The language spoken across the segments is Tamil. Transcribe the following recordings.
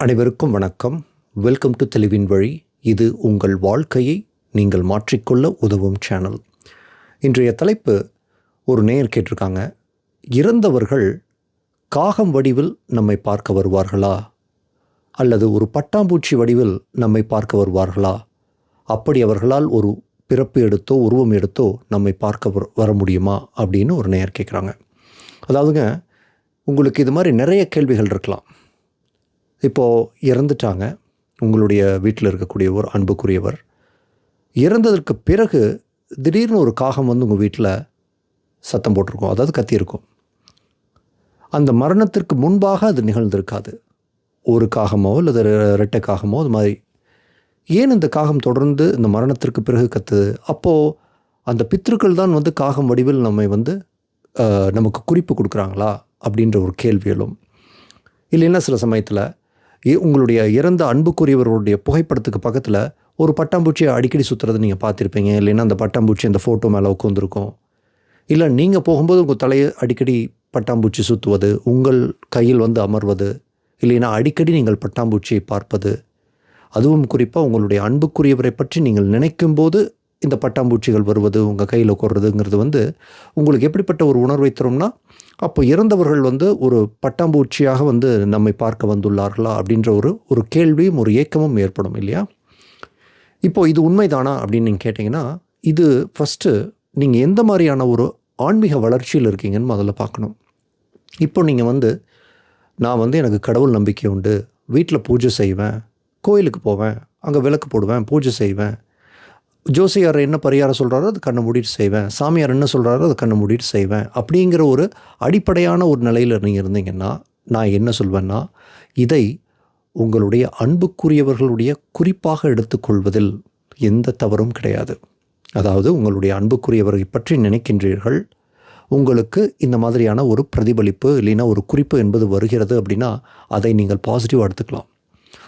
அனைவருக்கும் வணக்கம். வெல்கம் டு தெளிவின் வழி இது உங்கள் வாழ்க்கையை நீங்கள் மாற்றிக்கொள்ள உதவும் சேனல் இன்றைய தலைப்பு ஒரு நேயர் கேட்டிருக்காங்க. இறந்தவர்கள் காகம் வடிவில் நம்மை பார்க்க வருவார்களா? அல்லது ஒரு பட்டாம்பூச்சி வடிவில் நம்மை பார்க்க வருவார்களா? அப்படி அவர்களால் ஒரு பிறப்பு எடுத்தோ உருவம் எடுத்தோ நம்மை பார்க்க வர- வர முடியுமா? அப்படின்னு ஒரு நேயர் கேட்குறாங்க. அதாவதுங்க உங்களுக்கு இது மாதிரி நிறைய கேள்விகள் இருக்கலாம். இப்போது இறந்துட்டாங்க. உங்களுடைய வீட்டில் இருக்கக்கூடிய ஒரு அன்புக்குரியவர். இறந்ததற்கு பிறகு திடீர்னு ஒரு காகம் வந்து உங்கள் வீட்டில் சத்தம் போட்டிருக்கும். அதாவது கத்தியிருக்கும். அந்த மரணத்திற்கு முன்பாக அது நிகழ்ந்திருக்காது. ஒரு காகமோ அல்லது ரெ- ரெட்டை காகமோ அது மாதிரி. ஏன் இந்த காகம் தொடர்ந்து இந்த மரணத்திற்கு பிறகு கத்துது? அப்போது அந்த பித்ருக்கள் தான் வந்து காகம் வடிவில் நம்மை வந்து நமக்கு குறிப்பு கொடுக்குறாங்களா? அப்படின்ற ஒரு கேள்வி எழும். இல்லைன்னா சில சமயத்தில் உங்களுடைய இறந்த அன்புக்குரியவர்களுடைய புகைப்படத்துக்கு பக்கத்தில் ஒரு பட்டாம்பூச்சியை அடிக்கடி சுற்றுறதை நீங்கள் பார்த்துருப்பீங்க. இல்லைன்னா அந்த பட்டாம்பூச்சி அந்த ஃபோட்டோ மேலே உட்காந்துருக்கும் இல்லை நீங்கள் போகும்போது உங்கள் தலையை அடிக்கடி பட்டாம்பூச்சி சுற்றுவது உங்கள் கையில் வந்து அமர்வது இல்லைன்னா அடிக்கடி நீங்கள் பட்டாம்பூச்சியை பார்ப்பது அதுவும் குறிப்பாக உங்களுடைய அன்புக்குரியவரை பற்றி நீங்கள் நினைக்கும் போது இந்த பட்டாம்பூச்சிகள் வருவது உங்கள் கையில் உட்கார்றதுங்கிறது வந்து உங்களுக்கு எப்படிப்பட்ட ஒரு உணர்வை தரும்னா அப்போ இறந்தவர்கள் வந்து ஒரு பட்டாம்பூச்சியாக வந்து நம்மை பார்க்க வந்துள்ளார்களா அப்படின்ற ஒரு ஒரு கேள்வியும் ஒரு ஏக்கமும் ஏற்படும் இல்லையா? இப்போ இது உண்மைதானா அப்படின்னு நீங்கள் கேட்டிங்கன்னா இது ஃபஸ்ட்டு நீங்கள் எந்த மாதிரியான ஒரு ஆன்மீக வளர்ச்சியில் இருக்கீங்கன்னு முதல்ல பார்க்கணும். இப்போ நீங்கள் வந்து நான் வந்து எனக்கு கடவுள் நம்பிக்கை உண்டு வீட்டில் பூஜை செய்வேன் கோயிலுக்கு போவேன் அங்கே விளக்கு போடுவேன் பூஜை செய்வேன் ஜோசியார் என்ன பரிகாரம் சொல்கிறாரோ அது கண்ணை மூடிட்டு செய்வேன். சாமியார் என்ன சொல்கிறாரோ அது கண்ணை மூடிட்டு செய்வேன். அப்படிங்கிற ஒரு அடிப்படையான ஒரு நிலையில் நீங்கள் இருந்தீங்கன்னா நான் என்ன சொல்வேன்னா இதை உங்களுடைய அன்புக்குரியவர்களுடைய குறிப்பாக எடுத்துக்கொள்வதில் எந்த தவறும் கிடையாது. அதாவது உங்களுடைய அன்புக்குரியவர்களை பற்றி நினைக்கின்றீர்கள். உங்களுக்கு இந்த மாதிரியான ஒரு பிரதிபலிப்பு இல்லைன்னா ஒரு குறிப்பு என்பது வருகிறது அப்படின்னா அதை நீங்கள் பாசிட்டிவாக எடுத்துக்கலாம்.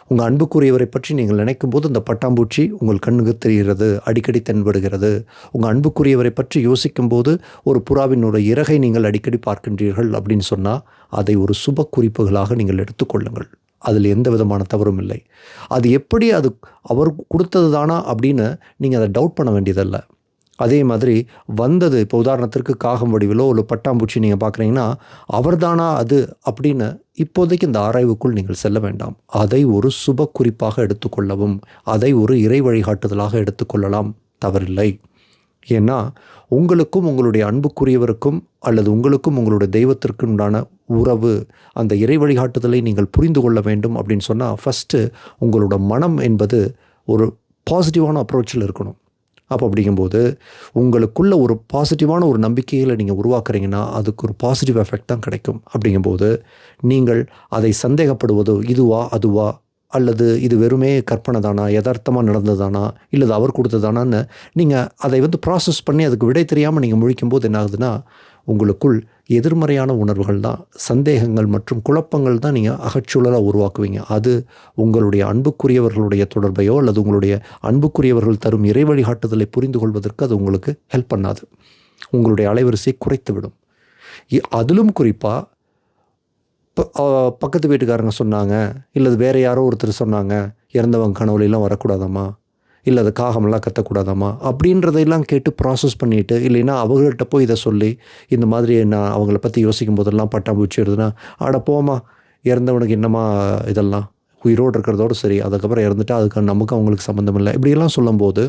உங்கள் அன்புக்குரியவரை பற்றி நீங்கள் நினைக்கும் போது இந்த பட்டாம்பூச்சி உங்கள் கண்ணுக்கு தெரிகிறது அடிக்கடி தென்படுகிறது. உங்கள் அன்புக்குரியவரை பற்றி யோசிக்கும் போது ஒரு புறாவினோட இறகை நீங்கள் அடிக்கடி பார்க்கின்றீர்கள் அப்படின்னு சொன்னால் அதை ஒரு சுப குறிப்புகளாக நீங்கள் எடுத்துக்கொள்ளுங்கள் அதில் எந்த விதமான தவறும் இல்லை. அது எப்படி அது அவர் கொடுத்தது தானா அப்படின்னு நீங்கள் அதை டவுட் பண்ண வேண்டியதல்ல. அதே மாதிரி வந்தது. இப்போ உதாரணத்திற்கு காகம் வடிவிலோ ஒரு பட்டாம்பூச்சி நீங்கள் பார்க்குறீங்கன்னா அவர்தானா அது அப்படின்னு இப்போதைக்கு இந்த ஆராய்வுக்குள் நீங்கள் செல்ல வேண்டாம். அதை ஒரு சுப குறிப்பாக எடுத்துக்கொள்ளவும் அதை ஒரு இறை வழிகாட்டுதலாக எடுத்துக்கொள்ளலாம் தவறில்லை. ஏன்னா உங்களுக்கும் உங்களுடைய அன்புக்குரியவருக்கும் அல்லது உங்களுக்கும் உங்களுடைய தெய்வத்திற்கு உண்டான உறவு அந்த இறை வழிகாட்டுதலை நீங்கள் புரிந்து கொள்ள வேண்டும் அப்படின்னு சொன்னால் ஃபஸ்ட்டு உங்களோட மனம் என்பது ஒரு பாசிட்டிவான அப்ரோச்சில் இருக்கணும். அப்போ அப்படிங்கும்போது உங்களுக்குள்ள ஒரு பாசிட்டிவான ஒரு நம்பிக்கைகளை நீங்கள் உருவாக்குறீங்கன்னா அதுக்கு ஒரு பாசிட்டிவ் எஃபெக்ட் தான் கிடைக்கும். அப்படிங்கும்போது நீங்கள் அதை சந்தேகப்படுவதோ இதுவா அதுவா அல்லது இது வெறுமே கற்பனை தானா யதார்த்தமாக நடந்ததானா இல்லை அவர் கொடுத்ததானான்னு நீங்கள் அதை வந்து ப்ராசஸ் பண்ணி அதுக்கு விடை தெரியாமல் நீங்கள் முழிக்கும்போது என்ன ஆகுதுன்னா உங்களுக்குள் எதிர்மறையான உணர்வுகள் தான் சந்தேகங்கள் மற்றும் குழப்பங்கள் தான் நீங்கள் அகச்சூழலாக உருவாக்குவீங்க. அது உங்களுடைய அன்புக்குரியவர்களுடைய தொடர்பையோ அல்லது உங்களுடைய அன்புக்குரியவர்கள் தரும் இறை வழிகாட்டுதலை புரிந்து கொள்வதற்கு அது உங்களுக்கு ஹெல்ப் பண்ணாது. உங்களுடைய அலைவரிசை குறைத்து விடும் அதிலும் குறிப்பாக பக்கத்து வீட்டுக்காரங்க சொன்னாங்க இல்லை வேறு யாரோ ஒருத்தர் சொன்னாங்க இறந்தவங்க கனவுலாம் வரக்கூடாதாம்மா? இல்லை அது காகமெல்லாம் கத்தக்கூடாதாம்மா? அப்படின்றதையெல்லாம் கேட்டு ப்ராசஸ் பண்ணிவிட்டு இல்லைன்னா அவங்கள்ட்ட போய் இதை சொல்லி இந்த மாதிரி நான் அவங்கள பற்றி யோசிக்கும் போதெல்லாம் பட்டாம்பூச்சி வருதுன்னா ஆட போமா இறந்தவனுக்கு என்னம்மா இதெல்லாம்? உயிரோடு இருக்கிறதோட சரி அதுக்கப்புறம் இறந்துட்டா அதுக்கு நமக்கு அவங்களுக்கு சம்மந்தம் இல்லை. இப்படியெல்லாம் சொல்லும்போது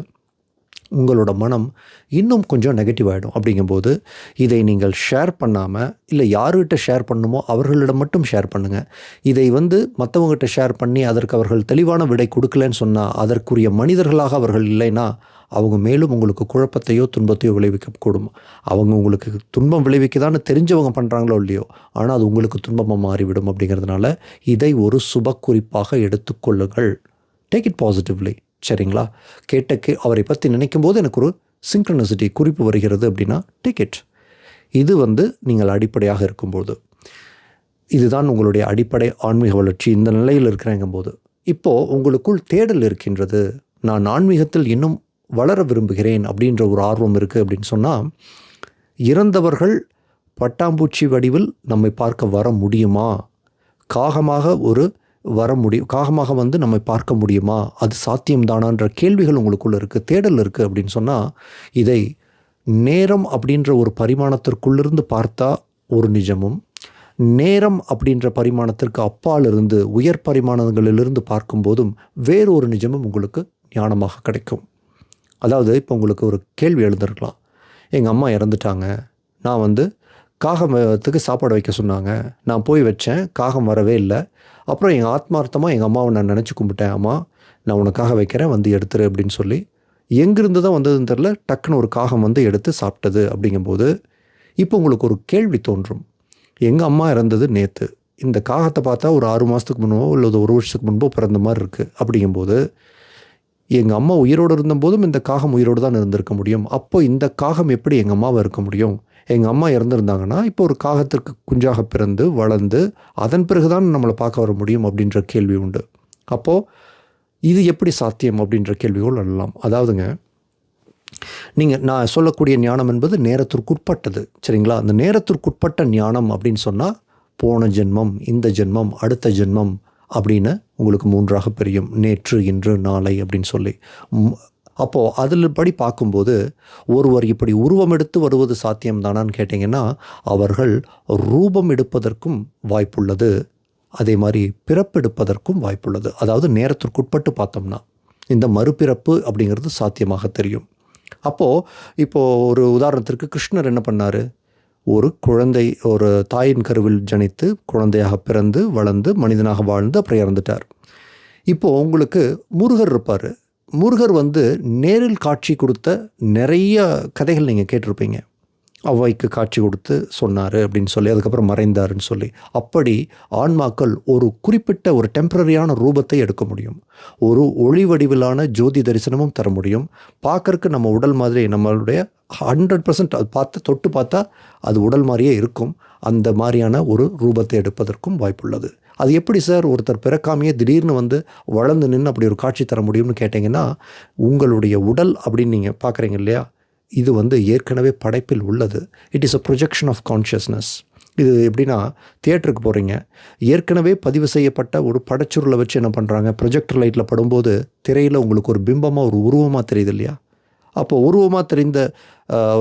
உங்களோட மனம் இன்னும் கொஞ்சம் நெகட்டிவ் ஆகிடும் அப்படிங்கும்போது இதை நீங்கள் ஷேர் பண்ணாமல் இல்லை யாருக்கிட்ட ஷேர் பண்ணுமோ அவர்களிடம் மட்டும் ஷேர் பண்ணுங்கள் இதை வந்து மற்றவங்ககிட்ட ஷேர் பண்ணி அதற்கு அவர்கள் தெளிவான விடை கொடுக்கலன்னு சொன்னால் அதற்குரிய மனிதர்களாக அவர்கள் இல்லைன்னா அவங்க மேலும் உங்களுக்கு குழப்பத்தையோ துன்பத்தையோ விளைவிக்கக்கூடும் அவங்க உங்களுக்கு துன்பம் விளைவிக்கதான்னு தெரிஞ்சவங்க பண்ணுறாங்களோ இல்லையோ ஆனால் அது உங்களுக்கு துன்பமாக மாறிவிடும். அப்படிங்கிறதுனால இதை ஒரு சுப குறிப்பாக எடுத்துக்கொள்ளுங்கள் டேக் இட் பாசிட்டிவ்லி சரிங்களா? கேட்டக்கு அவரை பற்றி நினைக்கும் போது எனக்கு ஒரு சிங்க்ரனசிட்டி குறிப்பு வருகிறது அப்படின்னா டிக்கெட் இது வந்து நீங்கள் அடிப்படையாக இருக்கும்போது. இதுதான் உங்களுடைய அடிப்படை ஆன்மீக வளர்ச்சி இந்த நிலையில் இருக்கிறேங்கும்போது. இப்போது உங்களுக்குள் தேடல் இருக்கின்றது. நான் ஆன்மீகத்தில் இன்னும் வளர விரும்புகிறேன் அப்படின்ற ஒரு ஆர்வம் இருக்குது அப்படின்னு சொன்னால் இறந்தவர்கள் பட்டாம்பூச்சி வடிவில் நம்மை பார்க்க வர முடியுமா? காகமாக ஒரு வர முடியும் காகமாக வந்து நம்ம பார்க்க முடியுமா? அது சாத்தியம்தானான்ற கேள்விகள் உங்களுக்குள்ளே இருக்குது தேடல் இருக்குது அப்படின்னு சொன்னால் இதை நேரம் அப்படின்ற ஒரு பரிமாணத்திற்குள்ளிருந்து பார்த்தா ஒரு நிஜமும். நேரம் அப்படின்ற பரிமாணத்திற்கு அப்பாலிருந்து உயர் பரிமாணங்களிலிருந்து பார்க்கும்போதும் வேறொரு நிஜமும் உங்களுக்கு ஞானமாக கிடைக்கும். அதாவது இப்போ உங்களுக்கு ஒரு கேள்வி எழுந்திருக்கலாம். எங்கள் அம்மா இறந்துட்டாங்க. நான் வந்து காகத்துக்கு சாப்பாடு வைக்க சொன்னாங்க. நான் போய் வச்சேன். காகம் வரவே இல்லை. அப்புறம் எங்கள் ஆத்மார்த்தமாக எங்கள் அம்மாவை நான் நினச்சி கும்பிட்டேன் அம்மா நான் உனக்காக வைக்கிறேன் வந்து எடுத்துரு அப்படின்னு சொல்லி எங்கேருந்து தான் வந்ததுன்னு தெரில டக்குன்னு ஒரு காகம் வந்து எடுத்து சாப்பிட்டது அப்படிங்கும்போது இப்போ உங்களுக்கு ஒரு கேள்வி தோன்றும். எங்கள் அம்மா இறந்தது நேற்று இந்த காகத்தை பார்த்தா ஒரு ஆறு மாதத்துக்கு முன்போ இல்லை ஒரு வருஷத்துக்கு முன்போ பிறந்த மாதிரி இருக்குது அப்படிங்கும்போது எங்கள் அம்மா உயிரோடு இருந்தபோதும் இந்த காகம் உயிரோடு தான் இருந்திருக்க முடியும். அப்போ இந்த காகம் எப்படி எங்கள் அம்மாவை இருக்க முடியும்? எங்கள் அம்மா இறந்துருந்தாங்கன்னா இப்போ ஒரு காகத்திற்கு குஞ்சாக பிறந்து வளர்ந்து அதன் பிறகு தான் நம்மளை பார்க்க வர முடியும் அப்படின்ற கேள்வி உண்டு. அப்போது இது எப்படி சாத்தியம் அப்படின்ற கேள்விகள் எழலாம் அதாவதுங்க நீங்கள் நான் சொல்லக்கூடிய ஞானம் என்பது நேரத்திற்குட்பட்டது. சரிங்களா? அந்த நேரத்திற்குட்பட்ட ஞானம் அப்படின்னு சொன்னால் போன ஜென்மம் இந்த ஜென்மம் அடுத்த ஜென்மம் அப்படின்னு உங்களுக்கு மூன்றாக பிரியும். நேற்று இன்று நாளை அப்படின்னு சொல்லி. அப்போது அதில் படி பார்க்கும்போது ஒருவர் இப்படி உருவம் எடுத்து வருவது சாத்தியம்தானான்னு கேட்டிங்கன்னா அவர்கள் ரூபம் எடுப்பதற்கும் வாய்ப்புள்ளது. அதே மாதிரி பிறப்பெடுப்பதற்கும் வாய்ப்புள்ளது. அதாவது நேரத்திற்குட்பட்டு பார்த்தோம்னா இந்த மறுபிறப்பு அப்படிங்கிறது சாத்தியமாக தெரியும். அப்போது இப்போது ஒரு உதாரணத்திற்கு கிருஷ்ணர் என்ன பண்ணார்? ஒரு குழந்தை ஒரு தாயின் கருவில் ஜனித்து குழந்தையாக பிறந்து வளர்ந்து மனிதனாக வாழ்ந்து அப்புறம் இறந்துட்டார். இப்போது உங்களுக்கு முருகர் இருப்பார். முருகர் வந்து நேரில் காட்சி கொடுத்த நிறைய கதைகள் நீங்கள் கேட்டிருப்பீங்க. அவ்வாய்க்கு காட்சி கொடுத்து சொன்னார் அப்படின்னு சொல்லி அதுக்கப்புறம் மறைந்தாருன்னு சொல்லி. அப்படி ஆன்மாக்கள் ஒரு குறிப்பிட்ட ஒரு டெம்பரரியான ரூபத்தை எடுக்க முடியும். ஒரு ஒளி வடிவிலான ஜோதி தரிசனமும் தர முடியும். பார்க்கறக்கு நம்ம உடல் மாதிரி நம்மளுடைய ஹண்ட்ரட் பர்சன்ட் அது பார்த்து தொட்டு பார்த்தா அது உடல் மாதிரியே இருக்கும். அந்த மாதிரியான ஒரு ரூபத்தை எடுப்பதற்கும் வாய்ப்புள்ளது. அது எப்படி சார்? ஒருத்தர் பிறக்காமையே திடீர்னு வந்து வளர்ந்து நின்று அப்படி ஒரு காட்சி தர முடியும்னு கேட்டிங்கன்னா உங்களுடைய உடல் அப்படின்னு நீங்கள் பார்க்குறீங்க இல்லையா? இது வந்து ஏற்கனவே படைப்பில் உள்ளது. It is a projection of consciousness இது எப்படின்னா தியேட்டருக்கு போகிறீங்க ஏற்கனவே பதிவு செய்யப்பட்ட ஒரு படச்சுருளை வச்சு என்ன பண்ணுறாங்க ப்ரொஜெக்டர் லைட்டில் படும்போது திரையில் உங்களுக்கு ஒரு பிம்பமாக ஒரு உருவமாக தெரியுது இல்லையா? அப்போ உருவமாக தெரிந்த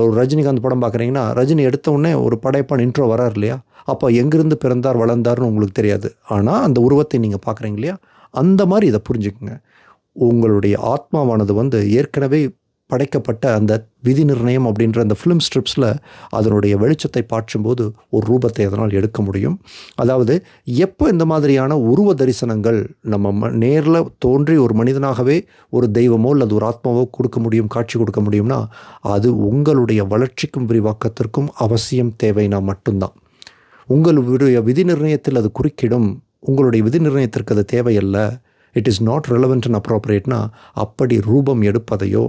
ஒரு ரஜினிகாந்த் படம் பார்க்குறீங்கன்னா ரஜினி எடுத்த உடனே ஒரு படைப்பான் இன்ட்ரோ வரார் இல்லையா? அப்போ எங்கிருந்து பிறந்தார் வளர்ந்தார்னு உங்களுக்கு தெரியாது. ஆனால் அந்த உருவத்தை நீங்கள் பார்க்குறீங்க இல்லையா? அந்த மாதிரி இதை புரிஞ்சுக்குங்க. உங்களுடைய ஆத்மாவானது வந்து ஏற்கனவே படைக்கப்பட்ட அந்த விதி நிர்ணயம் அப்படின்ற அந்த ஃபிலிம் ஸ்ட்ரிப்ஸில் அதனுடைய வெளிச்சத்தை பாய்ச்சும்போது ஒரு ரூபத்தை அதனால் எடுக்க முடியும். அதாவது எப்போ இந்த மாதிரியான உருவ தரிசனங்கள் நம்ம நேரில் தோன்றி ஒரு மனிதனாகவே ஒரு தெய்வமோ அல்லது ஒரு ஆத்மாவோ கொடுக்க முடியும் காட்சி கொடுக்க முடியும்னா அது உங்களுடைய வளர்ச்சிக்கும் விரிவாக்கத்திற்கும் அவசியம் தேவைனா மட்டும்தான். உங்களுடைய விதி நிர்ணயத்தில் அது குறுக்கிடும். உங்களுடைய விதி நிர்ணயத்திற்கு அது தேவையல்ல. It is not relevant and அப்ராப்ரியேட்னா அப்படி ரூபம் எடுப்பதையோ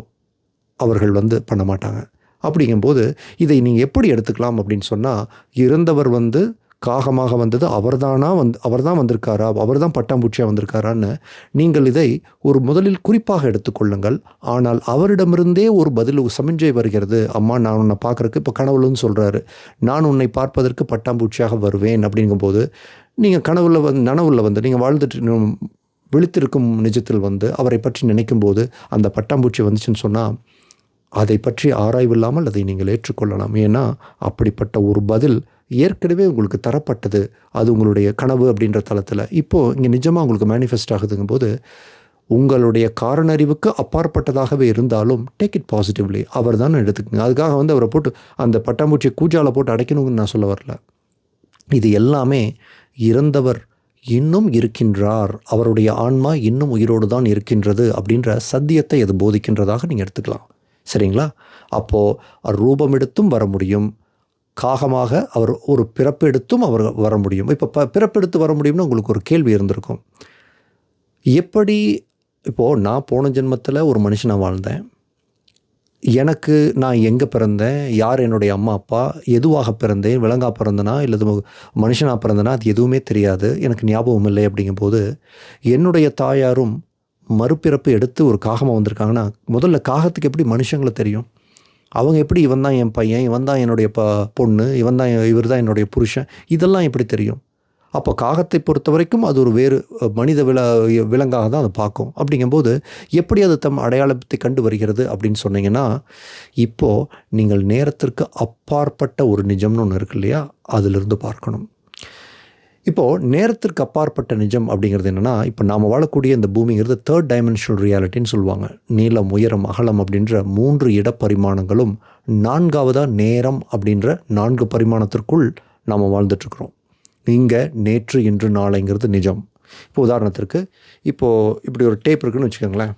அவர்கள் வந்து பண்ண மாட்டாங்க அப்படிங்கும்போது இதை நீங்கள் எப்படி எடுத்துக்கலாம் அப்படின்னு சொன்னால் இறந்தவர் வந்து காகமாக வந்தது அவர்தானா வந்து அவர்தான் வந்திருக்காரா அவர்தான் பட்டாம்பூச்சியாக வந்திருக்காரான்னு நீங்கள் இதை ஒரு முதலில் குறிப்பாக எடுத்துக்கொள்ளுங்கள் ஆனால் அவரிடமிருந்தே ஒரு பதில் சமிஞ்சை வருகிறது. அம்மா நான் உன்னை பார்க்குறக்கு இப்போ கனவுலன்னு சொல்கிறாரு நான் உன்னை பார்ப்பதற்கு பட்டாம்பூச்சியாக வருவேன் அப்படிங்கும்போது நீங்கள் கனவுல வந்து நனவுல வந்து நீங்கள் வாழ்ந்துட்டு விழித்திருக்கும் நிஜத்தில் வந்து அவரை பற்றி நினைக்கும்போது அந்த பட்டாம்பூச்சி வந்துச்சுன்னு சொன்னால் அதை பற்றி ஆராய்வில்லாமல் அதை நீங்கள் ஏற்றுக்கொள்ளலாம். ஏன்னா அப்படிப்பட்ட ஒரு பதில் ஏற்கனவே உங்களுக்கு தரப்பட்டது. அது உங்களுடைய கனவு அப்படின்ற தளத்தில். இப்போது இங்கே நிஜமாக உங்களுக்கு மேனிஃபெஸ்ட் ஆகுதுங்கும் போது உங்களுடைய காரணறிவுக்கு அப்பாற்பட்டதாகவே இருந்தாலும் டேக் இட் பாசிட்டிவ்லி அவர் தான் எடுத்துக்கோங்க. அதுக்காக வந்து அவரை போட்டு அந்த பட்டாம்பூச்சியை கூஜாவில் போட்டு அடைக்கணும்னு நான் சொல்ல வரல. இது எல்லாமே இறந்தவர் இன்னும் இருக்கின்றார். அவருடைய ஆன்மா இன்னும் உயிரோடு தான் இருக்கின்றது அப்படின்ற சத்தியத்தை அது போதிக்கின்றதாக நீங்கள் எடுத்துக்கலாம். சரிங்களா? அப்போது ரூபம் எடுத்தும் வர முடியும். காகமாக அவர் ஒரு பிறப்பு எடுத்தும் அவர் வர முடியும். இப்போ ப பிறப்பெடுத்து வர முடியும்னு உங்களுக்கு ஒரு கேள்வி இருந்திருக்கும். எப்படி இப்போது நான் போன ஜென்மத்தில் ஒரு மனுஷனாக வாழ்ந்தேன். எனக்கு நான் எங்கே பிறந்தேன்? யார் என்னுடைய அம்மா அப்பா? எதுவாக பிறந்தேன்? விலங்கா பிறந்தனா? இல்லது மனுஷனாக பிறந்தனா? அது எதுவுமே தெரியாது. எனக்கு ஞாபகம் இல்லை அப்படிங்கும்போது என்னுடைய தாயாரும் மறுபிறப்பு எடுத்து ஒரு காகமாக வந்திருக்காங்கன்னா முதல்ல காகத்துக்கு எப்படி மனுஷங்களை தெரியும்? அவங்க எப்படி இவன் தான் என் பையன் இவன் தான் என்னுடைய ப பொண்ணு இவன் தான் இவர் தான் என்னுடைய புருஷன் இதெல்லாம் எப்படி தெரியும்? அப்போ காகத்தை பொறுத்த வரைக்கும் அது ஒரு வேறு மனித வில விலங்காக தான் அதை பார்க்கும். அப்படிங்கும்போது எப்படி அது தம் அடையாளத்தை கண்டு வருகிறது அப்படின்னு சொன்னீங்கன்னா இப்போது நீங்கள் நேரத்திற்கு அப்பாற்பட்ட ஒரு நிஜம்னு ஒன்று இருக்கு இல்லையா? அதிலிருந்து பார்க்கணும். இப்போது நேரத்திற்கு அப்பாற்பட்ட நிஜம் அப்படிங்கிறது என்னென்னா இப்போ நாம் வாழக்கூடிய இந்த பூமிங்கிறது தேர்ட் டைமென்ஷனல் ரியாலிட்டின்னு சொல்லுவாங்க. நீளம் உயரம் அகலம் அப்படின்ற மூன்று இடப்பரிமாணங்களும் நான்காவதாக நேரம் அப்படின்ற நான்கு பரிமாணத்திற்குள் நாம் வாழ்ந்துட்டுருக்குறோம். இங்கே நேற்று இன்று நாளைங்கிறது நிஜம். இப்போ உதாரணத்திற்கு இப்போது இப்படி ஒரு டேப் இருக்குதுன்னு வச்சுக்கோங்களேன்.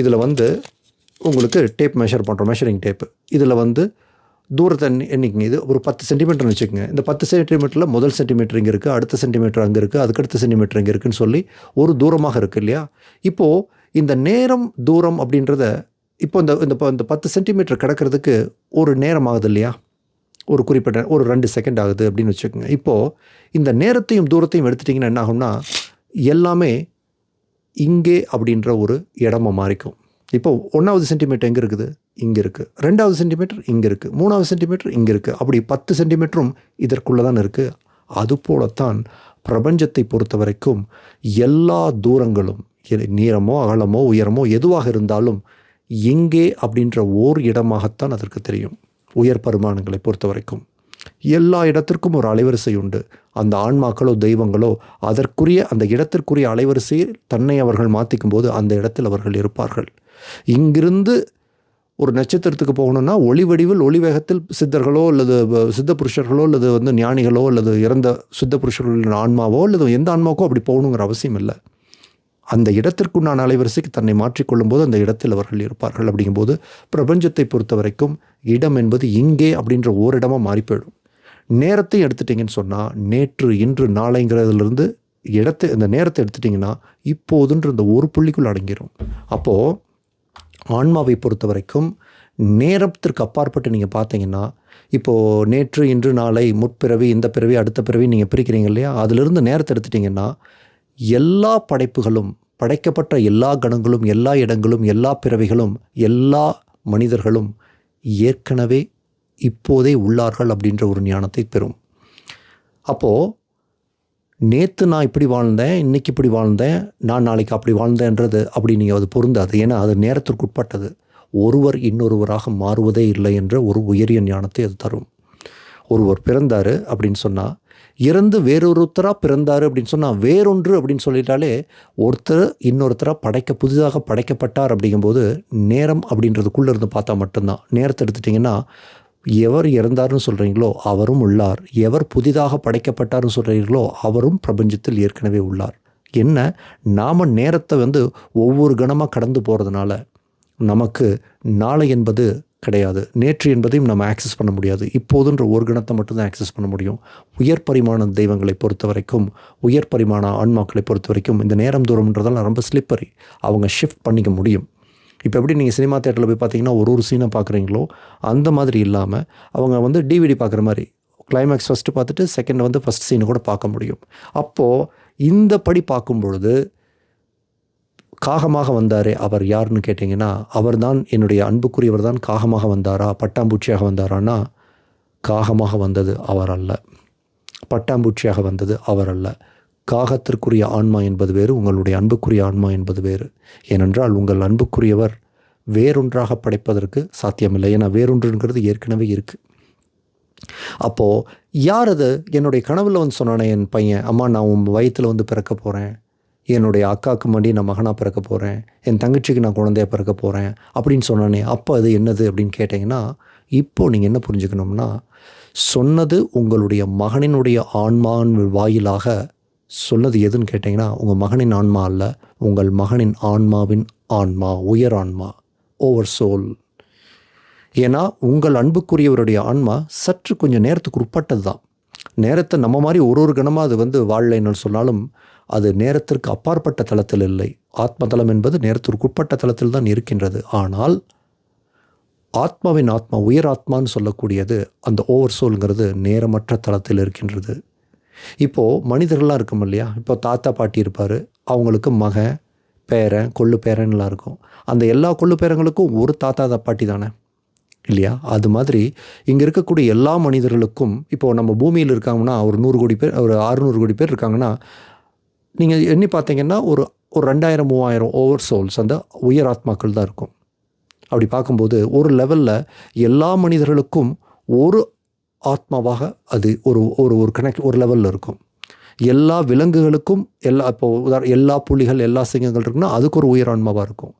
இதில் வந்து உங்களுக்கு டேப் மெஷர் பண்ணுறோம் மெஷரிங் டேப்பு இதில் வந்து தூரத்தை என்னைக்குங்க இது ஒரு பத்து சென்டிமீட்டர்னு வச்சுக்கோங்க. இந்த பத்து சென்டிமீட்டரில் முதல் சென்டிமீட்டர் இங்கே இருக்குது அடுத்த சென்டிமீட்டர் அங்கே இருக்குது அதுக்கடுத்த சென்டிமீட்டர் இங்கே இருக்குன்னு சொல்லி ஒரு தூரமாக இருக்குது இல்லையா? இப்போது இந்த நேரம் தூரம் அப்படின்றத இப்போ இந்த இந்த ப- இந்த பத்து சென்டிமீட்டர் கிடக்கிறதுக்கு ஒரு நேரம் ஆகுது இல்லையா? ஒரு குறிப்பிட்ட ஒரு ரெண்டு செகண்ட் ஆகுது அப்படின்னு வச்சுக்கோங்க. இப்போது இந்த நேரத்தையும் தூரத்தையும் எடுத்துட்டிங்கன்னா என்ன ஆகும்னா எல்லாமே இங்கே அப்படின்ற ஒரு இடமா மாறிக்கும். இப்போ ஒன்றாவது சென்டிமீட்டர் எங்கே இருக்குது? இங்கே இருக்குது ரெண்டாவது சென்டிமீட்டர் இங்கே இருக்குது மூணாவது சென்டிமீட்டர் இங்கே இருக்குது அப்படி பத்து சென்டிமீட்டரும் இதற்குள்ளே தான் இருக்குது அதுபோலத்தான் பிரபஞ்சத்தை பொறுத்த வரைக்கும் எல்லா தூரங்களும் எது- நீளமோ அகலமோ உயரமோ எதுவாக இருந்தாலும் எங்கே அப்படின்ற ஓர் இடமாகத்தான் அதற்கு தெரியும். உயர் பரிமாணங்களை பொறுத்த வரைக்கும் எல்லா இடத்திற்கும் ஒரு அலைவரிசை உண்டு. அந்த ஆன்மாக்களோ தெய்வங்களோ அதற்குரிய அந்த இடத்திற்குரிய அலைவரிசையில் தன்னை அவர்கள் மாற்றிக்கும் போது அந்த இடத்தில் அவர்கள் இருப்பார்கள். இங்கிருந்து ஒரு நட்சத்திரத்துக்கு போகணும்னா ஒளி வடிவில் ஒளி வேகத்தில் சித்தர்களோ அல்லது சித்த புருஷர்களோ அல்லது வந்து ஞானிகளோ அல்லது இறந்த சித்த புருஷர்களின் ஆன்மாவோ அல்லது எந்த ஆன்மாவுக்கோ அப்படி போகணுங்கிற அவசியம் இல்லை. அந்த இடத்திற்குண்டான அலைவரிசைக்கு தன்னை மாற்றிக்கொள்ளும் போது அந்த இடத்தில் அவர்கள் இருப்பார்கள். அப்படிங்கும்போது பிரபஞ்சத்தை பொறுத்த வரைக்கும் இடம் என்பது இங்கே அப்படின்ற ஓரிடமாக மாறி போயிடும் நேரத்தை எடுத்துட்டிங்கன்னு சொன்னால் நேற்று இன்று நாளைங்கிறதுலேருந்து இடத்தை இந்த நேரத்தை எடுத்துட்டிங்கன்னா இப்போதுன்ற இந்த ஒரு புள்ளிக்குள் அடங்கிடும் அப்போது ஆன்மாவை பொறுத்த வரைக்கும் நேரத்திற்கு அப்பாற்பட்டு நீங்கள் பார்த்தீங்கன்னா இப்போது நேற்று இன்று நாளை முற்பிறவி இந்த பிறவி அடுத்த பிறவி நீங்கள் பிரிக்கிறீங்க இல்லையா? அதிலிருந்து நேரத்தை எடுத்துட்டிங்கன்னா எல்லா படைப்புகளும் படைக்கப்பட்ட எல்லா கணங்களும் எல்லா இடங்களும் எல்லா பிறவிகளும் எல்லா மனிதர்களும் ஏற்கனவே இப்போதே உள்ளார்கள் அப்படின்ற ஒரு ஞானத்தை பெறும். அப்போது நேற்று நான் இப்படி வாழ்ந்தேன் இன்னைக்கு இப்படி வாழ்ந்தேன் நான் நாளைக்கு அப்படி வாழ்ந்தேன்றது அப்படி நீங்கள் அது பொருந்தாது. ஏன்னா அது நேரத்திற்கு உட்பட்டது ஒருவர் இன்னொருவராக மாறுவதே இல்லை என்ற ஒரு உயரிய ஞானத்தை அது தரும். ஒருவர் பிறந்தார் அப்படின்னு சொன்னால் இறந்து வேறொருத்தராக பிறந்தார் அப்படின்னு சொன்னால் வேறொன்று அப்படின்னு சொல்லிட்டாலே ஒருத்தர் இன்னொருத்தராக படைக்க புதிதாக படைக்கப்பட்டார் அப்படிங்கும்போது நேரம் அப்படின்றதுக்குள்ளே இருந்து பார்த்தா மட்டும்தான். நேரத்தை எடுத்துட்டிங்கன்னா எவர் இறந்தார்னு சொல்கிறீங்களோ அவரும் உள்ளார். எவர் புதிதாக படைக்கப்பட்டார்னு சொல்கிறீர்களோ அவரும் பிரபஞ்சத்தில் ஏற்கனவே உள்ளார். என்ன? நாம் நேரத்தை வந்து ஒவ்வொரு கணமாக கடந்து போகிறதுனால நமக்கு நாளை என்பது கிடையாது. நேற்று என்பதையும் நம்ம ஆக்சஸ் பண்ண முடியாது. இப்போதுன்ற ஒரு கணத்தை மட்டும்தான் ஆக்சஸ் பண்ண முடியும். உயர் பரிமாண தெய்வங்களை பொறுத்த வரைக்கும் உயர் பரிமாண ஆன்மாக்களை பொறுத்த வரைக்கும் இந்த நேரம் தூரம்ன்றதெல்லாம் ரொம்ப ஸ்லிப்பரி அவங்க ஷிஃப்ட் பண்ணிக்க முடியும். இப்போ எப்படி நீங்கள் சினிமா தேட்டரில் போய் பார்த்தீங்கன்னா ஒரு ஒரு சீனை பார்க்குறீங்களோ அந்த மாதிரி இல்லாமல் அவங்க வந்து டிவிடி பார்க்குற மாதிரி கிளைமேக்ஸ் ஃபஸ்ட்டு பார்த்துட்டு செகண்ட் வந்து ஃபஸ்ட் சீனை கூட பார்க்க முடியும். அப்போது இந்த படி பார்க்கும் பொழுது காகமாக வந்தாரே அவர் யாருன்னு கேட்டிங்கன்னா அவர்தான் என்னுடைய அன்புக்குரியவர் தான் காகமாக வந்தாரா பட்டாம்பூச்சியாக வந்தாரான்னா காகமாக வந்தது அவர் அல்ல. பட்டாம்பூச்சியாக வந்தது அவர் அல்ல. காகத்திற்குரிய ஆன்மா என்பது வேறு உங்களுடைய அன்புக்குரிய ஆன்மா என்பது வேறு. ஏனென்றால் உங்கள் அன்புக்குரியவர் வேறொன்றாக படைப்பதற்கு சாத்தியமில்லை. ஏன்னா வேறொன்றுங்கிறது ஏற்கனவே இருக்குது அப்போது யார் அது? என்னுடைய கனவில் வந்து சொன்னானே என் பையன் அம்மா நான் உன் வயிற்றில் வந்து பிறக்க போகிறேன் என்னுடைய அக்காவுக்கு மண்டி நான் மகனாக பிறக்க போகிறேன் என் தங்கச்சிக்கு நான் குழந்தைய பிறக்க போகிறேன் அப்படின்னு சொன்னானே அப்போ அது என்னது? அப்படின்னு கேட்டிங்கன்னா இப்போது நீங்கள் என்ன புரிஞ்சுக்கணும்னா சொன்னது உங்களுடைய மகனினுடைய ஆன்மான் வாயிலாக சொன்னது எதுன்னு கேட்டிங்கன்னா உங்கள் மகனின் ஆன்மா அல்ல உங்கள் மகனின் ஆன்மாவின் ஆன்மா உயர் ஆன்மா ஓவர் சோல் ஏன்னா உங்கள் அன்புக்குரியவருடைய ஆன்மா சற்று கொஞ்சம் நேரத்துக்கு உட்பட்டது தான் நேரத்தை நம்ம மாதிரி ஒரு ஒரு கணமாக அது வந்து வாழலைன்னு சொன்னாலும் அது நேரத்திற்கு அப்பாற்பட்ட தளத்தில் இல்லை. ஆத்ம தலம் என்பது நேரத்திற்கு உட்பட்ட தளத்தில் தான் இருக்கின்றது. ஆனால் ஆத்மாவின் ஆத்மா உயர் ஆத்மான்னு சொல்லக்கூடியது அந்த ஓவர் சோல்ங்கிறது நேரமற்ற தளத்தில் இருக்கின்றது. இப்போது மனிதர்கள்லாம் இருக்கும் இல்லையா? இப்போ தாத்தா பாட்டி இருப்பார். அவங்களுக்கு மகன் பேரன் கொள்ளு பேரன்லாம் இருக்கும். அந்த எல்லா கொள்ளு பேரங்களுக்கும் ஒரு தாத்தா பாட்டி தானே? இல்லையா? அது மாதிரி இங்கே இருக்கக்கூடிய எல்லா மனிதர்களுக்கும் இப்போது நம்ம பூமியில் இருக்காங்கன்னா ஒரு நூறு கோடி பேர் ஒரு அறுநூறு கோடி பேர் இருக்காங்கன்னா நீங்கள் எண்ணி பார்த்தீங்கன்னா ஒரு ஒரு ரெண்டாயிரம் மூவாயிரம் ஓவர் சோல்ஸ் அந்த உயர் ஆத்மாக்கள் தான் இருக்கும். அப்படி பார்க்கும்போது ஒரு லெவலில் எல்லா மனிதர்களுக்கும் ஒரு ஆத்மாவாக அது ஒரு ஒரு ஒரு கனெக்ட் ஒரு லெவலில் இருக்கும். எல்லா விலங்குகளுக்கும் எல்லா இப்போ உதாரண எல்லா புலிகள் எல்லா சிங்கங்கள் இருக்குன்னா அதுக்கு ஒரு உயிரான்மாவாக இருக்கும்.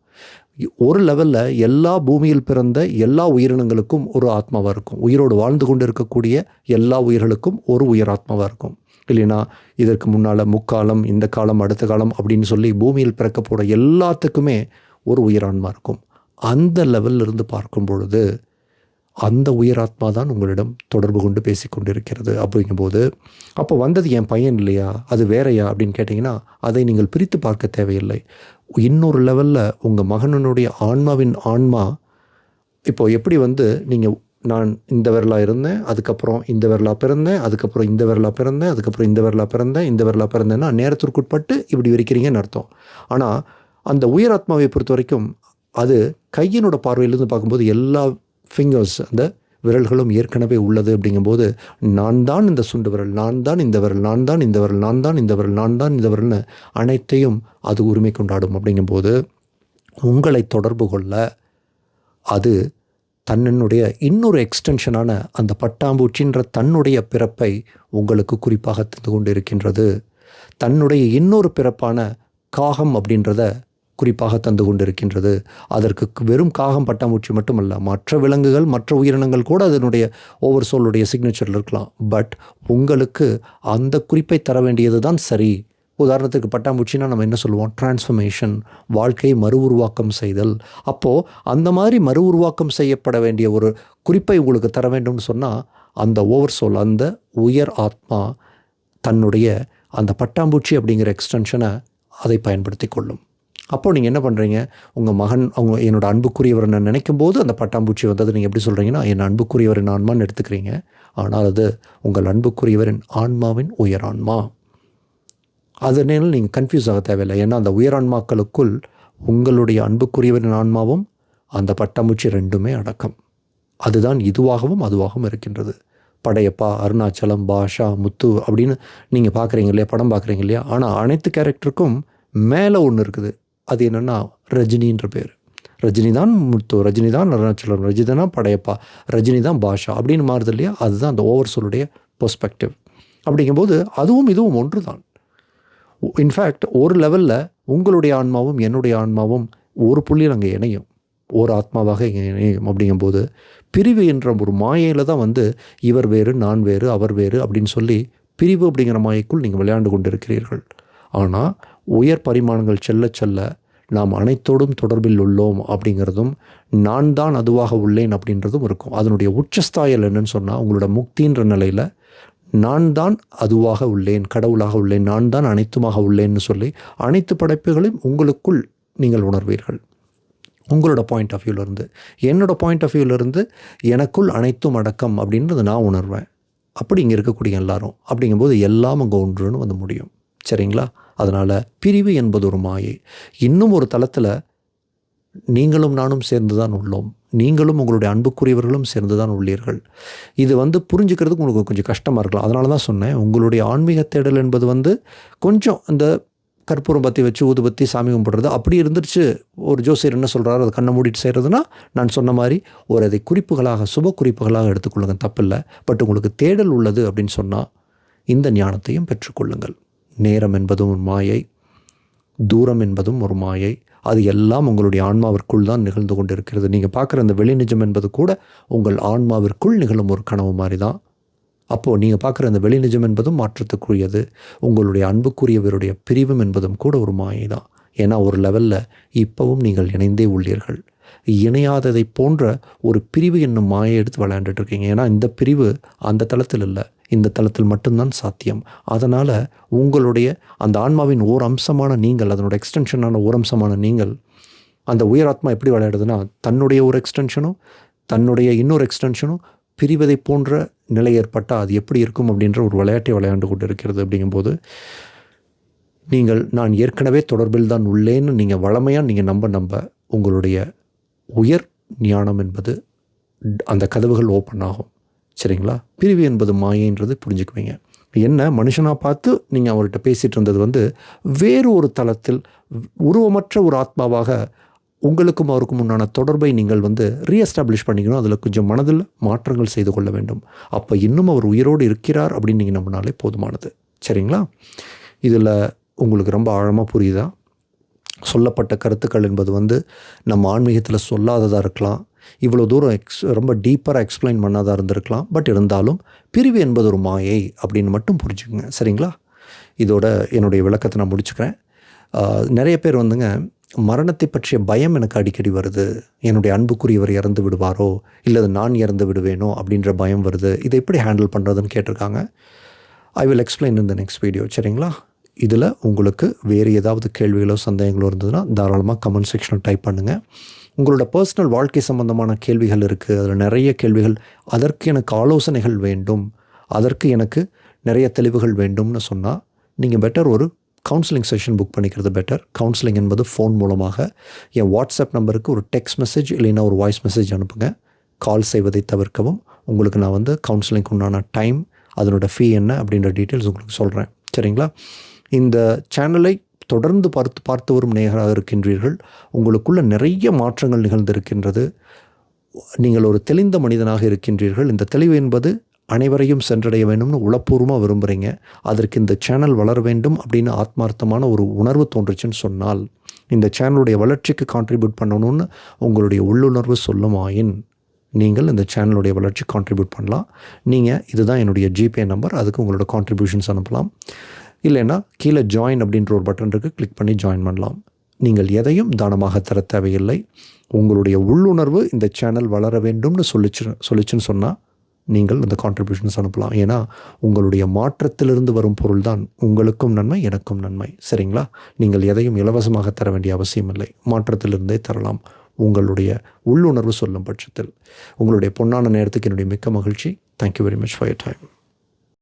ஒரு லெவலில் எல்லா பூமியில் பிறந்த எல்லா உயிரினங்களுக்கும் ஒரு ஆத்மாவாக இருக்கும். உயிரோடு வாழ்ந்து கொண்டு இருக்கக்கூடிய எல்லா உயிர்களுக்கும் ஒரு உயர் ஆத்மாவாக இருக்கும். இல்லைன்னா இதற்கு முன்னால் முக்காலம் இந்த காலம் அடுத்த காலம் அப்படின்னு சொல்லி பூமியில் பிறக்க போகிற எல்லாத்துக்குமே ஒரு உயிரான்மா இருக்கும். அந்த லெவலில் இருந்து பார்க்கும் பொழுது அந்த உயிராத்மா தான் உங்களிடம் தொடர்பு கொண்டு பேசி கொண்டிருக்கிறது அப்படிங்கும்போது அப்போ வந்தது என் பையன் இல்லையா? அது வேறையா? அப்படின்னு கேட்டிங்கன்னா அதை நீங்கள் பிரித்து பார்க்க தேவையில்லை. இன்னொரு லெவலில் உங்கள் மகனனுடைய ஆன்மாவின் ஆன்மா இப்போ எப்படி வந்து நீங்கள் நான் இந்த விரலாக இருந்தேன் அதுக்கப்புறம் இந்த விரலாக பிறந்தேன் அதுக்கப்புறம் இந்த விரலாக பிறந்தேன் அதுக்கப்புறம் இந்த விரலாக பிறந்தேன் இந்த விரலாக பிறந்தேன்னா நேரத்திற்குட்பட்டு இப்படி விரிக்கிறீங்கன்னு அர்த்தம். ஆனால் அந்த உயிராத்மாவை பொறுத்த வரைக்கும் அது கையினோட பார்வையிலிருந்து பார்க்கும்போது எல்லா ஃபிங்கர்ஸ் அந்த விரல்களும் ஏற்கனவே உள்ளது அப்படிங்கும்போது நான் தான் இந்த சுண்டு விரல் நான் தான் இந்த விரல் நான் தான் இந்த விரல் நான் தான் இந்த விரல் நான் தான் இந்த விரல்னு அனைத்தையும் அது உரிமை கொண்டாடும் அப்படிங்கும்போது உங்களை தொடர்பு கொள்ள அது தன்னுடைய இன்னொரு எக்ஸ்டென்ஷனான அந்த பட்டாம்பூச்சின்ற தன்னுடைய பிறப்பை உங்களுக்கு குறிப்பாக தந்து கொண்டு இருக்கின்றது தன்னுடைய இன்னொரு பிறப்பான காகம் அப்படின்றத குறிப்பாக தந்து கொண்டிருக்கின்றது. அதற்கு வெறும் காகம் பட்டாம்பூச்சி மட்டுமல்ல மற்ற விலங்குகள் மற்ற உயிரினங்கள் கூட அதனுடைய ஓவர் சோலுடைய சிக்னேச்சரில் இருக்கலாம். பட் உங்களுக்கு அந்த குறிப்பை தர வேண்டியது தான் சரி. உதாரணத்துக்கு பட்டாம்பூச்சின்னா நம்ம என்ன சொல்லுவோம்? டிரான்ஸ்ஃபர்மேஷன் வாழ்க்கை மறு உருவாக்கம் செய்தல். அப்போது அந்த மாதிரி மறு உருவாக்கம் செய்யப்பட வேண்டிய ஒரு குறிப்பை உங்களுக்கு தர வேண்டும்னு சொன்னால் அந்த ஓவர் சோல் அந்த உயர் ஆத்மா தன்னுடைய அந்த பட்டாம்பூச்சி அப்படிங்கிற எக்ஸ்டென்ஷனை அதை பயன்படுத்தி கொள்ளும். அப்போது நீங்கள் என்ன பண்ணுறீங்க உங்கள் மகன் அவங்க என்னோடய அன்புக்குரியவர் நான் நினைக்கும் போது அந்த பட்டாம்பூச்சி வந்தது. நீங்கள் எப்படி சொல்கிறீங்கன்னா என் அன்புக்குரியவரின் ஆன்மான்னு எடுத்துக்கிறீங்க. ஆனால் அது உங்கள் அன்புக்குரியவரின் ஆன்மாவின் உயர் ஆன்மா அதனால நீங்கள் கன்ஃபியூஸ் ஆக தேவையில்லை. ஏன்னா அந்த உயரான்மாக்களுக்குள் உங்களுடைய அன்புக்குரியவரின் ஆன்மாவும் அந்த பட்டாம்பூச்சி ரெண்டுமே அடக்கம். அதுதான் இதுவாகவும் அதுவாகவும் இருக்கின்றது. படையப்பா அருணாச்சலம் பாஷா முத்து அப்படின்னு நீங்கள் பார்க்குறீங்க இல்லையா? படம் பார்க்குறீங்க இல்லையா? ஆனால் அனைத்து கேரக்டருக்கும் மேலே ஒன்று இருக்குது. அது என்னென்னா ரஜினின்ற பேர். ரஜினி தான் முத்து ரஜினி தான் அருணாச்சலம் ரஜினி தான் படையப்பா ரஜினி தான் பாஷா அப்படின்னு மாறுது இல்லையா? அதுதான் அந்த ஓவர் சொல்லுடைய பெர்ஸ்பெக்டிவ் அப்படிங்கும்போது அதுவும் இதுவும் ஒன்று தான் இன்ஃபேக்ட் ஒரு லெவலில் உங்களுடைய ஆன்மாவும் என்னுடைய ஆன்மாவும் ஒரு புள்ளியில் அங்கே இணையும். ஒரு ஆத்மாவாக இணையும் அப்படிங்கும்போது பிரிவு என்ற ஒரு மாயையில் தான் வந்து இவர் வேறு நான் வேறு அவர் வேறு அப்படின்னு சொல்லி பிரிவு அப்படிங்கிற மாயைக்குள் நீங்கள் விளையாண்டு கொண்டிருக்கிறீர்கள். ஆனால் உயர் பரிமாணங்கள் செல்ல செல்ல நாம் அனைத்தோடும் தொடர்பில் உள்ளோம் அப்படிங்கிறதும் நான் தான் அதுவாக உள்ளேன் அப்படின்றதும் இருக்கும். அதனுடைய உச்சஸ்தாயல் என்னன்னு சொன்னால் உங்களோட முக்தின்ற நிலையில் நான் தான் அதுவாக உள்ளேன் கடவுளாக உள்ளேன் நான் தான் அனைத்துமாக உள்ளேன்னு சொல்லி அனைத்து படைப்புகளையும் உங்களுக்குள் நீங்கள் உணர்வீர்கள். உங்களோட பாயிண்ட் ஆஃப் வியூவிலேருந்து என்னோடய பாயிண்ட் ஆஃப் வியூவிலேருந்து எனக்குள் அனைத்தும் அடக்கம் அப்படின்றது நான் உணர்வேன். அப்படி இங்கே இருக்கக்கூடிய எல்லாரும் அப்படிங்கும்போது எல்லாம் அங்கே ஒன்றுன்னு வந்து முடியும். சரிங்களா? அதனால் பிரிவு என்பது ஒரு மாயை. இன்னும் ஒரு தளத்தில் நீங்களும் நானும் சேர்ந்து தான் உள்ளோம். நீங்களும் உங்களுடைய அன்புக்குரியவர்களும் சேர்ந்து தான் உள்ளீர்கள். இது வந்து புரிஞ்சுக்கிறதுக்கு உங்களுக்கு கொஞ்சம் கஷ்டமாக இருக்கலாம். அதனால தான் சொன்னேன் உங்களுடைய ஆன்மீக தேடல் என்பது வந்து கொஞ்சம் அந்த கற்பூரம் பற்றி வச்சு ஊதுபத்தி சாமி கும்பிட்றது. அப்படி இருந்துருச்சு ஒரு ஜோசியர் என்ன சொல்கிறாரு அதை கண்ணை மூடிட்டு செய்கிறதுனா நான் சொன்ன மாதிரி ஒரு அதை குறிப்புகளாக சுப குறிப்புகளாக எடுத்துக்கொள்ளுங்க தப்பில்லை. பட் உங்களுக்கு தேடல் உள்ளது அப்படின்னு சொன்னால் இந்த ஞானத்தையும் பெற்றுக்கொள்ளுங்கள். நேரம் என்பதும் ஒரு மாயை தூரம் என்பதும் ஒரு மாயை. அது எல்லாம் உங்களுடைய ஆன்மாவிற்குள் தான் நிகழ்ந்து கொண்டு இருக்கிறது நீங்கள் பார்க்குற அந்த வெளி நிஜம் என்பது கூட உங்கள் ஆன்மாவிற்குள் நிகழும் ஒரு கனவு மாதிரி தான். அப்போது நீங்கள் பார்க்குற அந்த வெளி நிஜம் என்பதும் மாற்றத்துக்குரியது. உங்களுடைய அன்புக்குரியவருடைய பிரிவும் என்பதும் கூட ஒரு மாயை தான். ஏன்னா ஒரு லெவலில் இப்போவும் நீங்கள் இணைந்தே உள்ளீர்கள். இணையாததை போன்ற ஒரு பிரிவு என்னும் மாயை எடுத்து விளையாண்டுட்டு இருக்கீங்க. ஏன்னா இந்த பிரிவு அந்த தளத்தில் இல்லை. இந்த தளத்தில் மட்டும்தான் சாத்தியம். அதனால் உங்களுடைய அந்த ஆன்மாவின் ஓர் அம்சமான நீங்கள் அதனோட எக்ஸ்டென்ஷனான ஓர் அம்சமான நீங்கள் அந்த உயராத்மா எப்படி விளையாடுதுன்னா தன்னுடைய ஒரு எக்ஸ்டென்ஷனும் தன்னுடைய இன்னொரு எக்ஸ்டென்ஷனும் பிரிவதை போன்ற நிலை ஏற்பட்டால் அது எப்படி இருக்கும் அப்படின்ற ஒரு விளையாட்டை விளையாண்டு கொண்டு இருக்கிறது அப்படிங்கும்போது நீங்கள் நான் ஏற்கனவே தொடர்பில் தான் உள்ளேன்னு நீங்கள் வளமையாக நீங்கள் நம்ப நம்ப உங்களுடைய உயர் ஞானம் என்பது அந்த கதவுகள் ஓப்பன் ஆகும். சரிங்களா? பிரிவு என்பது மாயன்றது புரிஞ்சுக்குவீங்க. என்ன? மனுஷனாக பார்த்து நீங்கள் அவர்கிட்ட பேசிகிட்டு இருந்தது வந்து வேறு ஒரு தளத்தில் உருவமற்ற ஒரு ஆத்மாவாக உங்களுக்கும் அவருக்கும் உண்டான தொடர்பை நீங்கள் வந்து ரீஎஸ்டாப்ளிஷ் பண்ணிக்கணும். அதில் கொஞ்சம் மனதில் மாற்றங்கள் செய்து கொள்ள வேண்டும். அப்போ இன்னும் அவர் உயிரோடு இருக்கிறார் அப்படின்னு நீங்கள் நம்பினாலே போதுமானது. சரிங்களா? இதில் உங்களுக்கு ரொம்ப ஆழமாக புரியுதா? சொல்லப்பட்ட கருத்துக்கள் என்பது வந்து நம்ம ஆன்மீகத்தில் சொல்லாததாக இருக்கலாம். இவ்வளோ தூரம் எக்ஸ் ரொம்ப டீப்பராக எக்ஸ்பிளைன் பண்ணாதான் இருந்திருக்கலாம். பட் இருந்தாலும் பிரிவு என்பது ஒரு மாயை அப்படின்னு மட்டும் புரிஞ்சுக்குங்க. சரிங்களா? இதோட என்னுடைய விளக்கத்தை நான் முடிச்சுக்கிறேன். நிறைய பேர் வந்துங்க மரணத்தை பற்றிய பயம் எனக்கு அடிக்கடி வருது. என்னுடைய அன்புக்குரியவர் இறந்து விடுவாரோ இல்லை நான் இறந்து விடுவேனோ அப்படின்ற பயம் வருது. இதை எப்படி ஹேண்டில் பண்ணுறதுன்னு கேட்டிருக்காங்க. ஐ வில் எக்ஸ்பிளைன் இந்த நெக்ஸ்ட் வீடியோ சரிங்களா? இதில் உங்களுக்கு வேறு ஏதாவது கேள்விகளோ சந்தேகங்களோ இருந்ததுன்னா தாராளமாக கமெண்ட் செக்ஷனில் டைப் பண்ணுங்கள் உங்களோட பர்சனல் வாழ்க்கை சம்மந்தமான கேள்விகள் இருக்குது அதில் நிறைய கேள்விகள் அதற்கு எனக்கு ஆலோசனைகள் வேண்டும் அதற்கு எனக்கு நிறைய தெளிவுகள் வேண்டும்னு சொன்னால் நீங்கள் பெட்டர் ஒரு கவுன்சிலிங் செஷன் புக் பண்ணிக்கிறது பெட்டர் கவுன்சிலிங் என்பது ஃபோன் மூலமாக. என் வாட்ஸ்அப் நம்பருக்கு ஒரு டெக்ஸ்ட் மெசேஜ் இல்லைன்னா ஒரு வாய்ஸ் மெசேஜ் அனுப்புங்க. கால் செய்வதை தவிர்க்கவும். உங்களுக்கு நான் வந்து கவுன்சிலிங்க்கு உண்டான டைம் அதனோட ஃபீ என்ன அப்படின்ற டீட்டெயில்ஸ் உங்களுக்கு சொல்கிறேன் சரிங்களா? இந்த சேனலை தொடர்ந்து பார்த்து பார்த்து வரும் நேயராக இருக்கின்றீர்கள். உங்களுக்குள்ள நிறைய மாற்றங்கள் நிகழ்ந்திருக்கின்றது. நீங்கள் ஒரு தெளிந்த மனிதனாக இருக்கின்றீர்கள். இந்த தெளிவு என்பது அனைவரையும் சென்றடைய வேண்டும்னு உளப்பூர்வமாக விரும்புகிறீங்க அதற்கு இந்த சேனல் வளர வேண்டும் அப்படின்னு ஆத்மார்த்தமான ஒரு உணர்வு தோன்றுச்சுன்னு சொன்னால் இந்த சேனலுடைய வளர்ச்சிக்கு கான்ட்ரிபியூட் பண்ணணும்னு உங்களுடைய உள்ளுணர்வு சொல்லுமாயின் நீங்கள் இந்த சேனலுடைய வளர்ச்சி கான்ட்ரிபியூட் பண்ணலாம். நீங்கள் இதுதான் என்னுடைய ஜிபே நம்பர் அதுக்கு உங்களோட கான்ட்ரிபியூஷன்ஸ் அனுப்பலாம். இல்லைன்னா கீழே ஜாயின் அப்படின்ற ஒரு பட்டன் இருக்குது கிளிக் பண்ணி ஜாயின் பண்ணலாம். நீங்கள் எதையும் தானமாக தர தேவையில்லை. உங்களுடைய உள்ளுணர்வு இந்த சேனல் வளர வேண்டும்னு சொல்லிச்சு சொல்லிச்சுன்னு சொன்னால் நீங்கள் அந்த கான்ட்ரிபியூஷன்ஸ் அனுப்பலாம். ஏன்னா உங்களுடைய மாற்றத்திலிருந்து வரும் பொருள் தான் உங்களுக்கும் நன்மை எனக்கும் நன்மை. சரிங்களா? நீங்கள் எதையும் இலவசமாக தர வேண்டிய அவசியம் இல்லை. மாற்றத்திலிருந்தே தரலாம். உங்களுடைய உள்ளுணர்வு சொல்லும் பட்சத்தில். உங்களுடைய பொன்னான நேரத்துக்கு என்னுடைய மிக்க மகிழ்ச்சி. Thank you very much for your time